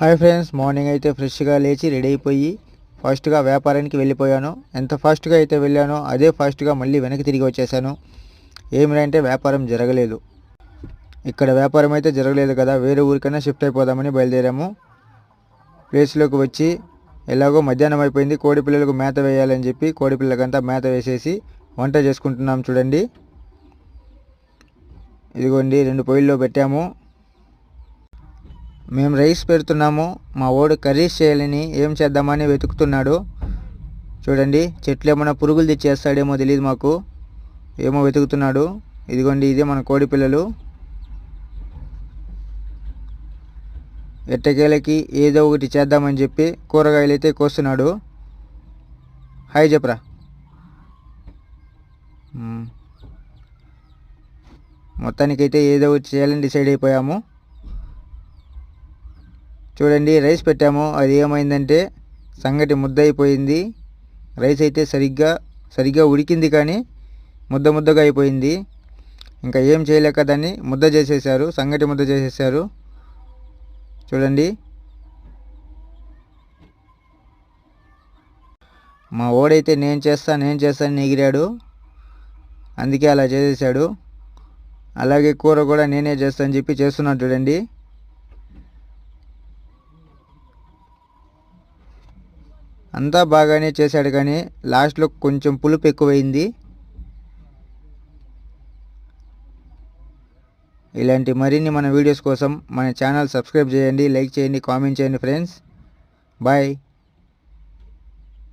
Hi friends morning అయితే ఫ్రెష్గా లేచి రెడీ అయిపోయి ఫాస్ట్గా వ్యాపారానికి వెళ్ళిపోయాను. ఎంత ఫాస్ట్గా అయితే వెళ్ళానో అదే ఫాస్ట్గా మళ్ళీ వెనక్కి తిరిగి వచ్చేసాను. ఏమిటంటే వ్యాపారం జరగలేదు. ఇక్కడ వ్యాపారం అయితే జరగలేదు కదా వేరే ఊరికైనా షిఫ్ట్ అయిపోదామని బయలుదేరాము. ప్లేస్లోకి వచ్చి ఎలాగో మధ్యాహ్నం అయిపోయింది కోడి పిల్లలకు మేత వేయాలని చెప్పి కోడి పిల్లలకంతా మేత వేసేసి వంట చేసుకుంటున్నాం చూడండి. ఇదిగోండి రెండు పొయ్యిల్లో పెట్టాము. మేము రైస్ పెడుతున్నాము మా ఓడు కర్రీస్ చేయాలని ఏం చేద్దామని వెతుకుతున్నాడు. చూడండి చెట్లు ఏమైనా పురుగులు తెచ్చేస్తాడేమో తెలియదు మాకు. ఏమో వెతుకుతున్నాడు. ఇదిగోండి ఇదే మన కోడి పిల్లలు. ఎట్టకేలకి ఏదో ఒకటి చేద్దామని చెప్పి కూరగాయలు అయితే కోస్తున్నాడు. హాయ్ చెప్పరా. మొత్తానికైతే ఏదో ఒకటి చేయాలని డిసైడ్ అయిపోయాము. చూడండి రైస్ పెట్టాము. అది ఏమైందంటే సంగటి ముద్ద అయిపోయింది రైస్ అయితే సరిగ్గా సరిగ్గా ఉడికింది కానీ ముద్ద ముద్దగా అయిపోయింది. ఇంకా ఏం చేయలేక దాన్ని ముద్ద చేసేసారు సంగటి ముద్ద చేసేసారు చూడండి. మా ఓడైతే నేను చేస్తా నేను చేస్తానని ఎగిరాడు. అందుకే అలా చేసేసాడు అలాగే కూర కూడా నేనే చేస్తానని చెప్పి చేస్తున్నాడు చూడండి. అంతా బాగానే చేశాడు కానీ లాస్ట్లో కొంచెం పులుపు ఎక్కువైంది. ఇలాంటి మరిన్ని మన వీడియోస్ కోసం మన ఛానల్ సబ్స్క్రైబ్ చేయండి లైక్ చేయండి కామెంట్ చేయండి ఫ్రెండ్స్. బాయ్.